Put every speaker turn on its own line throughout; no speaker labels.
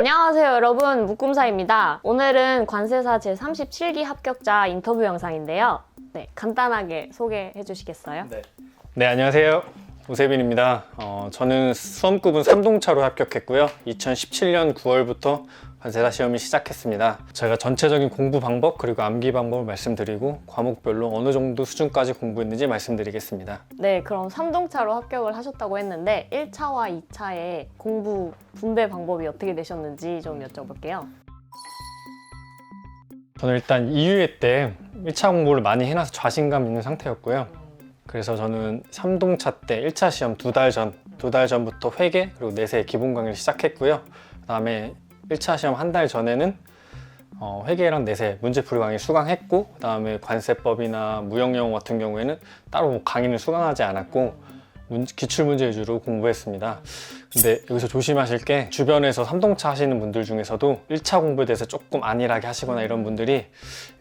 안녕하세요 여러분 묶음사입니다 오늘은 관세사 제37기 합격자 인터뷰 영상인데요 네, 간단하게 소개해 주시겠어요?
네. 네, 안녕하세요. 오세빈입니다. 어, 저는 수험급은 3동차로 합격했고요. 2017년 9월부터 관세사 시험이 시작했습니다. 제가 전체적인 공부 방법 그리고 암기 방법을 말씀드리고 과목별로 어느 정도 수준까지 공부했는지 말씀드리겠습니다.
네 그럼 3동차로 합격을 하셨다고 했는데 1차와 2차의 공부 분배 방법이 어떻게 되셨는지 좀 여쭤볼게요
저는 일단 2유예 때 1차 공부를 많이 해놔서 자신감 있는 상태였고요. 그래서 저는 3동차 때 1차 시험 두 달 전, 두 달 전부터 회계 그리고 내세 기본 강의를 시작했고요. 그 다음에 1차 시험 한 달 전에는 어, 회계랑 내세 문제풀이 강의 수강했고 그 다음에 관세법이나 무형영어 같은 경우에는 따로 뭐 강의를 수강하지 않았고 문- 기출문제 위주로 공부했습니다. 근데 여기서 조심하실 게 주변에서 3동차 하시는 분들 중에서도 1차 공부에 대해서 조금 안일하게 하시거나 이런 분들이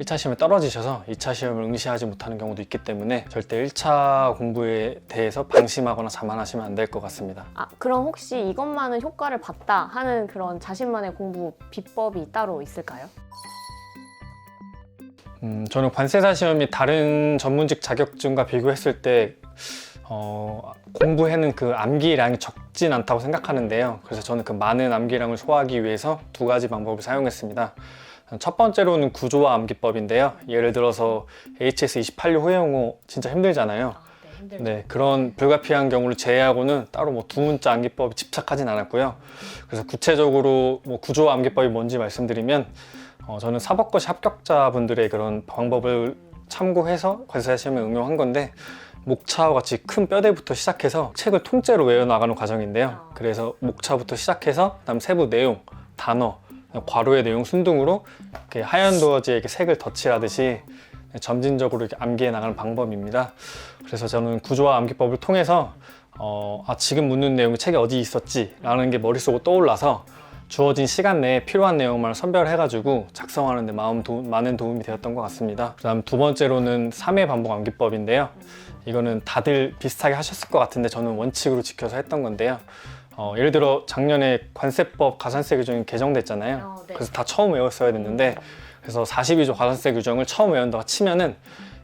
1차 시험에 떨어지셔서 2차 시험을 응시하지 못하는 경우도 있기 때문에 절대 1차 공부에 대해서 방심하거나 자만하시면 안 될 것 같습니다.
아 그럼 혹시 이것만은 효과를 봤다 하는 그런 자신만의 공부 비법이 따로 있을까요?
음, 저는 관세사 시험이 다른 전문직 자격증과 비교했을 때 어, 공부해는 그 암기량이 적진 않다고 생각하는데요. 그래서 저는 그 많은 암기량을 소화하기 위해서 두 가지 방법을 사용했습니다. 첫 번째로는 구조화 암기법인데요. 예를 들어서 HS 28류 호영호 진짜 힘들잖아요.
네 힘들죠
네, 그런 불가피한 경우를 제외하고는 따로 뭐 두 문자 암기법에 집착하진 않았고요. 그래서 구체적으로 뭐 구조 암기법이 뭔지 말씀드리면 어, 저는 사법고시 합격자분들의 그런 방법을 참고해서 관세사 시험에 응용한 건데 목차와 같이 큰 뼈대부터 시작해서 책을 통째로 외워나가는 과정인데요. 그래서 목차부터 시작해서 그다음 세부 내용, 단어, 괄호의 내용 순등으로 이렇게 하얀 도어지에 이렇게 색을 덧칠하듯이 점진적으로 이렇게 암기해 나가는 방법입니다. 그래서 저는 구조화 암기법을 통해서 어, 아, 지금 묻는 내용이 책에 어디 있었지라는 게 머릿속으로 떠올라서 주어진 시간 내에 필요한 내용만 선별해가지고 작성하는데 마음 도, 많은 도움이 되었던 것 같습니다. 그 다음 두 번째로는 3회 반복 암기법인데요. 이거는 다들 비슷하게 하셨을 것 같은데 저는 원칙으로 지켜서 했던 건데요. 어, 예를 들어 작년에 관세법 가산세 규정이 개정됐잖아요.
어, 네.
그래서 다 처음 외웠어야 됐는데 그래서 42조 과산세 규정을 처음 외운다고 치면은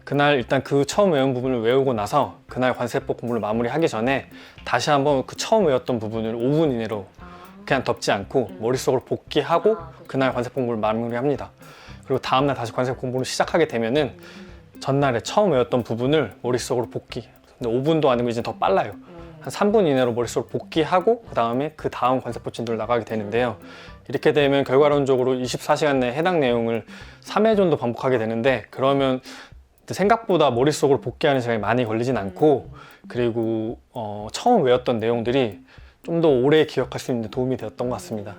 그날 일단 그 처음 외운 부분을 외우고 나서 그날 관세법 공부를 마무리하기 전에 다시 한번 그 처음 외웠던 부분을 5분 이내로 그냥 덮지 않고 머릿속으로 복귀하고
아, 그렇죠.
그날 관세법 공부를 마무리합니다. 그리고 다음날 다시 관세법 공부를 시작하게 되면은 전날에 처음 외웠던 부분을 머릿속으로 복귀. 근데 5분도 아니고 이제 더 빨라요. 한 3분 이내로 머릿속으로 복귀하고 그 다음에 그 다음 관세법 진도를 나가게 되는데요. 이렇게 되면 결과론적으로 24시간 내에 해당 내용을 3회 정도 반복하게 되는데 그러면 생각보다 머릿속으로 복귀하는 시간이 많이 걸리진 않고 그리고 어, 처음 외웠던 내용들이 좀 더 오래 기억할 수 있는 데 도움이 되었던 것 같습니다.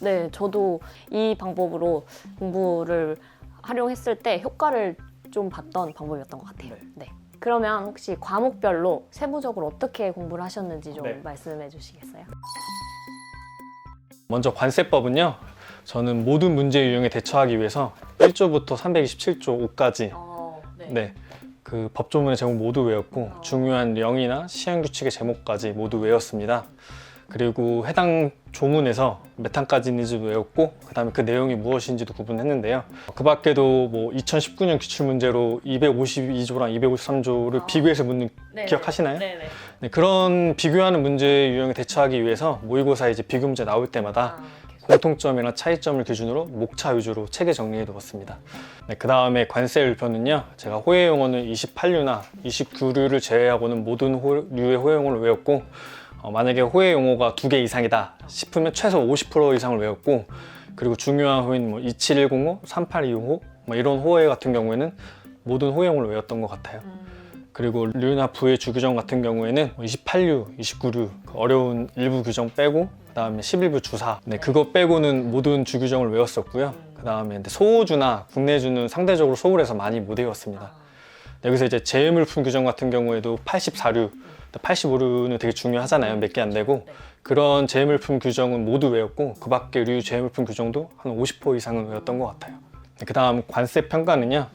네, 저도 이 방법으로 공부를 활용했을 때 효과를 좀 봤던 방법이었던 것 같아요. 네. 그러면 혹시 과목별로 세부적으로 어떻게 공부를 하셨는지 좀
네.
말씀해 주시겠어요?
먼저 관세법은요. 저는 모든 문제 유형에 대처하기 위해서 1조부터 327조 5까지
어,
네. 그 법조문의 제목 모두 외웠고 중요한 령이나 시행 규칙의 제목까지 모두 외웠습니다. 그리고 해당 조문에서 있는지도 외웠고 그 다음에 그 내용이 무엇인지도 구분했는데요. 그 밖에도 뭐 2019년 기출 문제로 252조랑 253조를
아.
비교해서 묻는
네.
기억하시나요?
네네.
네, 그런 비교하는 문제 유형에 대처하기 위해서 모의고사에 이제 비교 문제 나올 때마다
아,
공통점이나 차이점을 기준으로 목차 위주로 책에 정리해 두었습니다. 네, 그 다음에 관세 율표는요, 제가 호혜 용어는 28류나 29류를 제외하고는 모든 호- 류의 호혜 용어를 외웠고, 어, 만약에 호혜 용어가 두 개 이상이다 싶으면 최소 50% 이상을 외웠고, 그리고 중요한 호혜는 뭐 27105, 38265, 뭐 이런 호혜 같은 경우에는 모든 호혜 용어를 외웠던 것 같아요. 그리고 류나 부의 주규정 같은 경우에는 28류, 29류 그 어려운 일부 규정 빼고 그다음에 11부 주사 네 그거 빼고는 모든 주규정을 외웠었고요. 그다음에 소호주나 국내주는 상대적으로 소홀해서 많이 못 외웠습니다. 네, 여기서 이제 재물품 규정 같은 경우에도 84류, 85류는 되게 중요하잖아요. 몇 개 안 되고 그런 재물품 규정은 모두 외웠고 그 밖에 류 재물품 규정도 한 50% 이상은 외웠던 것 같아요. 네, 그다음 관세 평가는요.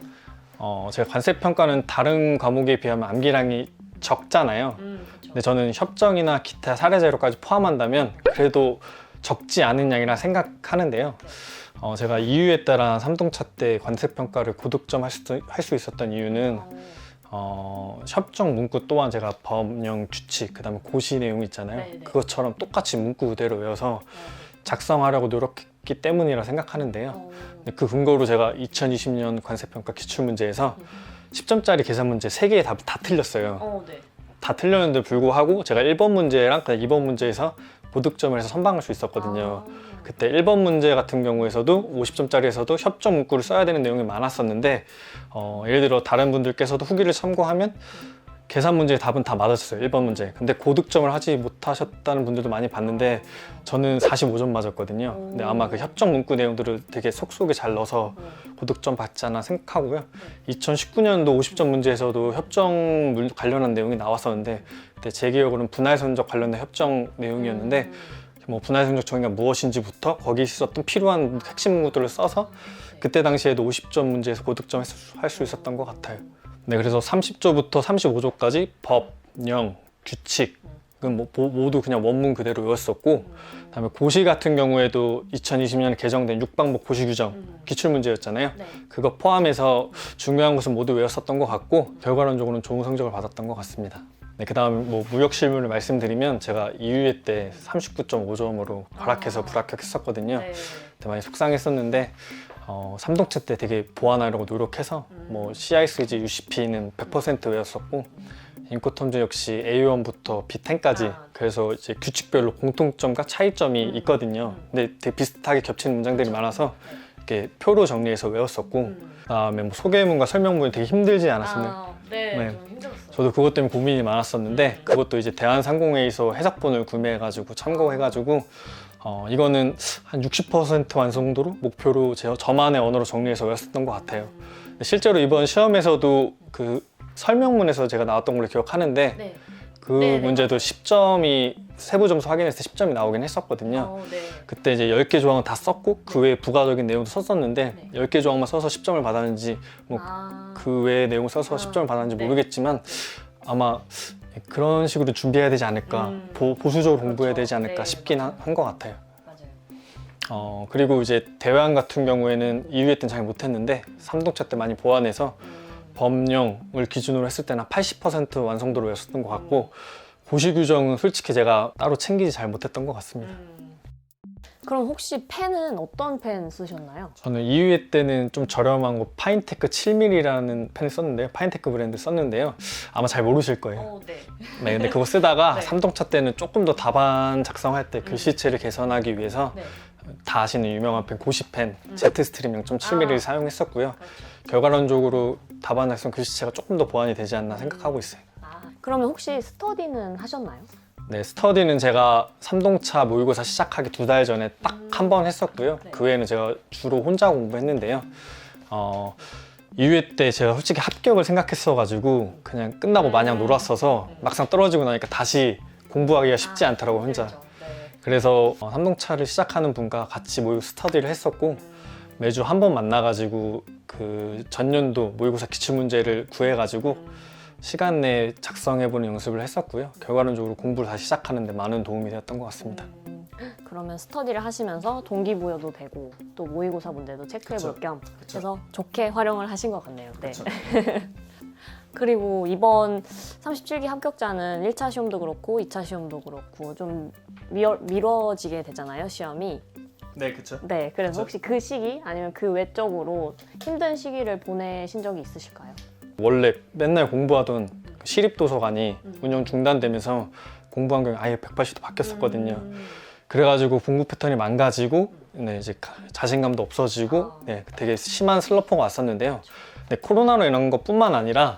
어, 제가 관세 평가는 다른 과목에 비하면 암기량이 적잖아요.
음, 그쵸.
근데 저는 협정이나 기타 사례 자료까지 포함한다면 그래도 적지 않은 양이라 생각하는데요. 어, 제가 2유에 따라 3동차 때 관세 평가를 고득점 할 수, 할수 있었던 이유는 어, 협정 문구 또한 제가 법령 규칙 그다음에 고시 내용 있잖아요.
네, 네.
그것처럼 똑같이 문구 그대로 외워서 작성하려고 노력했기 때문이라 생각하는데요. 근데 그 근거로 제가 2020년 관세평가 기출문제에서 10점짜리 계산 문제 3개의 답을 다 틀렸어요.
어, 네.
다 틀렸는데 불구하고 제가 1번 문제랑 그다음 2번 문제에서 고득점을 해서 선방할 수 있었거든요.
아.
그때 1번 문제 같은 경우에서도 50점짜리에서도 협정 문구를 써야 되는 내용이 많았었는데 어, 예를 들어 다른 분들께서도 후기를 참고하면 계산 문제의 답은 다 맞았어요 1번 문제. 근데 고득점을 하지 못하셨다는 분들도 많이 봤는데 저는 45점 맞았거든요. 근데 아마 그 협정 문구 내용들을 되게 속속에 잘 넣어서 고득점 받지 않나 생각하고요. 2019년도 50점 문제에서도 협정 문- 관련한 내용이 나왔었는데 그때 제 기억으로는 분할 선적 관련된 협정 내용이었는데 뭐 분할 성적 정의가 무엇인지부터 거기 있었던 필요한 핵심 문구들을 써서 그때 당시에도 50점 문제에서 고득점 할 수 있었던 것 같아요. 네, 그래서 30조부터 35조까지 법, 령, 규칙 은뭐 모- 모두 그냥 원문 그대로 외웠었고 그다음에 고시 같은 경우에도 2020년에 개정된 육방법 고시 규정 기출 문제였잖아요.
네.
그거 포함해서 중요한 것은 모두 외웠었던 것 같고 결과론적으로는 좋은 성적을 받았던 것 같습니다. 네, 그 다음 뭐 무역 실무를 말씀드리면 제가 2유예 때 39.5점으로 발악해서
아.
불합격했었거든요.
네.
많이 속상했었는데 어, 3동체 때 되게 보완하려고 노력해서 뭐 CICG, UCP는 100% 외웠었고 인코텀즈 역시 A1부터 B10까지
아.
그래서 이제 규칙별로 공통점과 차이점이
음.
있거든요. 근데 되게 비슷하게 겹치는 문장들이 많아서 이렇게 표로 정리해서 외웠었고
음.
그다음에 뭐 소개문과 설명문이 되게 힘들지 않았습니다.
아, 네,
네.
좀 힘들었어요.
저도 그것 때문에 고민이 많았었는데 그것도 이제 대한상공회에서 해석본을 구매해가지고 참고해가지고 어, 이거는 한 60% 완성도로 목표로 제 저만의 언어로 정리해서 외웠었던 것 같아요. 실제로 이번 시험에서도 그 설명문에서 제가 나왔던 걸로 기억하는데
네.
그
네, 네,
문제도 10점이 세부 점수 확인했을 때 10점이 나오긴 했었거든요.
어, 네.
그때 이제 10개 조항은 다 썼고 그 외에 부가적인 내용도 썼었는데
네.
10개 조항만 써서 10점을 받았는지 뭐
아.
그 외의 내용 써서
아,
10점을 받았는지
네.
모르겠지만 아마 그런 식으로 준비해야 되지 않을까
음.
보, 보수적으로 공부해야
그렇죠.
되지 않을까
네,
싶긴. 한 것 같아요.
맞아요.
어, 그리고 이제 대외항 같은 경우에는 2위에 때는 잘 못했는데 3동차 때 많이 보완해서
음.
법령을 기준으로 했을 때는 80% 완성도로 외웠었던 것 같고 고시 규정은 솔직히 제가 따로 챙기지 잘 못했던 것 같습니다.
음. 그럼 혹시 펜은 어떤 펜 쓰셨나요?
저는 2위 때는 좀 저렴한 거 파인테크 7mm라는 펜을 썼는데요. 파인테크 브랜드 썼는데요. 아마 잘 모르실 거예요.
어, 네.
네, 근데 그거 쓰다가
네.
삼동차 때는 조금 더 답안 작성할 때 글씨체를 개선하기 위해서
네.
다 아시는 유명한 펜 고시펜
음.
제트스트림 0.7mm를
아.
사용했었고요.
그렇죠.
결과론적으로 답안 작성 글씨체가 조금 더 보완이 되지 않나 생각하고 있어요.
아, 그러면 혹시 스터디는 하셨나요?
네, 스터디는 제가 삼동차 모의고사 시작하기 두 달 전에 딱
음.
한번 했었고요.
네.
그 외에는 제가 주로 혼자 공부했는데요. 어, 2회 때 제가 솔직히 합격을 생각했어가지고 그냥 끝나고 마냥
음.
놀았어서
음.
막상 떨어지고 나니까 다시 공부하기가 쉽지
아,
않더라고 혼자.
그렇죠. 네.
그래서 어, 삼동차를 시작하는 분과 같이 모의 스터디를 했었고
음.
매주 한 번 만나가지고 그 전년도 모의고사 기출 문제를 구해가지고
음.
시간 내에 작성해보는 연습을 했었고요. 결과론적으로 공부를 다시 시작하는데 많은 도움이 되었던 것 같습니다.
음, 그러면 스터디를 하시면서 동기부여도 되고 또 모의고사 문제도 체크해볼
그쵸.
겸
그쵸.
그래서 좋게 활용을 하신 것 같네요. 네. 그리고 이번 37기 합격자는 1차 시험도 그렇고 2차 시험도 그렇고 좀 미뤄, 미뤄지게 되잖아요, 시험이.
네, 그렇죠.
네, 그래서
그쵸.
혹시 그 시기 아니면 그 외적으로 힘든 시기를 보내신 적이 있으실까요?
원래 맨날 공부하던 그 시립도서관이
음.
운영 중단되면서 공부 환경이 아예 180도 바뀌었었거든요.
음.
그래가지고 공부 패턴이 망가지고 네, 이제 가- 자신감도 없어지고
아.
네, 되게 심한 슬럼프가 왔었는데요. 네, 코로나로 인한 것뿐만 아니라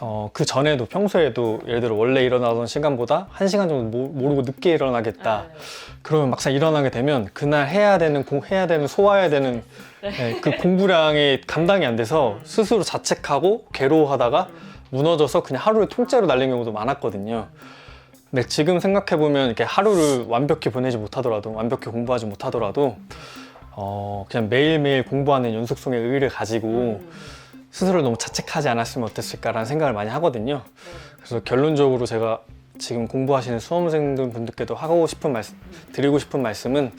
어, 그 전에도 평소에도 예를 들어 원래 일어나던 시간보다 한 시간 정도 모- 모르고 늦게 일어나겠다.
아, 네.
그러면 막상 일어나게 되면 그날 해야 되는 공 해야 되는 소화해야 되는 네, 그 공부량이 감당이 안 돼서 스스로 자책하고 괴로워하다가 무너져서 그냥 하루를 통째로 날린 경우도 많았거든요. 근데 지금 생각해 보면 이렇게 하루를 완벽히 보내지 못하더라도 완벽히 공부하지 못하더라도 어, 그냥 매일매일 공부하는 연속성의 의의를 가지고
음.
스스로를 너무 자책하지 않았으면 어땠을까라는 생각을 많이 하거든요.
네.
그래서 결론적으로 제가 지금 공부하시는 수험생들 분들께도 하고 싶은 말씀, 드리고 싶은 말씀은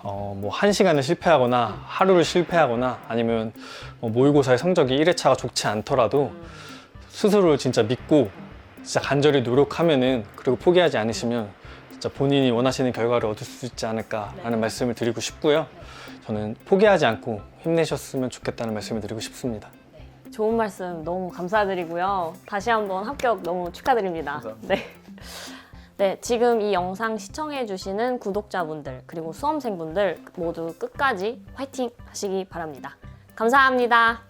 어, 뭐, 한 시간을 실패하거나 하루를 실패하거나 아니면 뭐 모의고사의 성적이 1회차가 좋지 않더라도 스스로를 진짜 믿고 진짜 간절히 노력하면은 그리고 포기하지 않으시면 진짜 본인이 원하시는 결과를 얻을 수 있지 않을까라는 말씀을 드리고 싶고요. 저는 포기하지 않고 힘내셨으면 좋겠다는 말씀을 드리고 싶습니다.
좋은 말씀 너무 감사드리고요. 다시 한번 합격 너무 축하드립니다.
감사합니다.
네. 네, 지금 이 영상 시청해주시는 구독자분들 그리고 수험생분들 모두 끝까지 화이팅 하시기 바랍니다. 감사합니다.